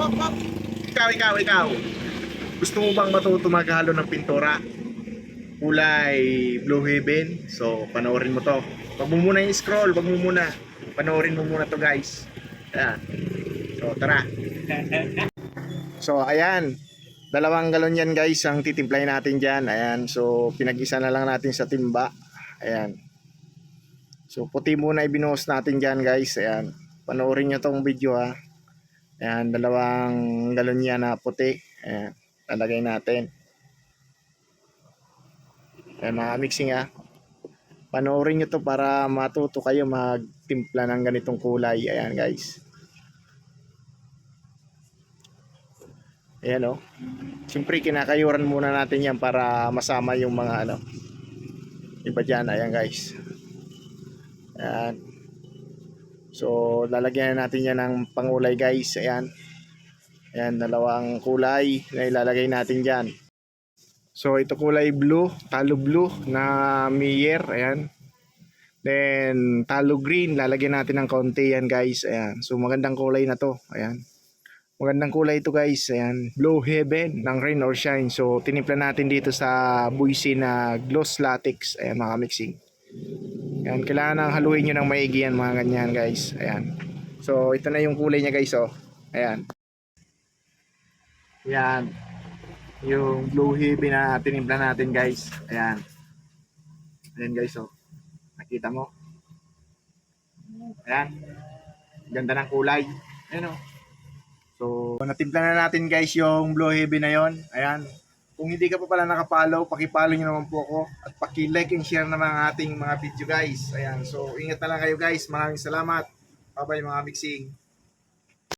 hop, hop. Ikaw, ikaw, ikaw. Gusto mo bang matuto maghalo ng pintura? Kulay Blue Heaven. So, panoorin mo to. Wag mo muna yung scroll, wag mo muna. Panoorin mo muna to guys. Ayan. So, tara. So, ayan. Dalawang galon yan guys ang titimplahin natin dyan. Ayan. So, pinag-isa na lang natin sa timba. Ayan. So, puti muna ibinuhos natin dyan guys. Ayan. Panoorin nyo tong video ha. Ayan. Dalawang galon yan na puti. Ayan. Lalagay natin. Ayan mga mixing ha. Panoorin nyo to para matuto kayo magtimpla ng ganitong kulay. Ayan guys. Ayan o. Siyempre kinakayuran muna natin yan para masama yung mga ano. Iba dyan. Ayan guys. Ayan. So lalagyan na natin yan ng pangulay guys. Ayan. Ayan. Dalawang kulay na ilalagay natin dyan. So ito kulay blue. Talo blue na Mier. Ayan. Then talo green. Lalagyan natin ng konti yan guys. Ayan. So magandang kulay na to. Ayan. Magandang kulay ito guys. Ayan. Blue Heaven ng Rain or Shine. So, tinimpla natin dito sa buisi na gloss latex. Ayan mga mixing. Ayan. Kailangan nang haluin nyo ng maigi yan mga ganyan guys. Ayan. So, ito na yung kulay niya guys. Oh. Ayan. Ayan. Yung Blue Heaven na tinimpla natin guys. Ayan. Ayan guys. Oh. Nakita mo? Ayan. Ganda ng kulay. Ayan oh. So, natimpla na natin guys yung Blue Heavy na yon. Ayan. Kung hindi ka pa pala nakapollow, pakipollow nyo naman po ako. At paki-like and share naman ang ating mga video guys. Ayan. So, ingat na lang kayo guys. Maraming salamat. Bye-bye mga mixing.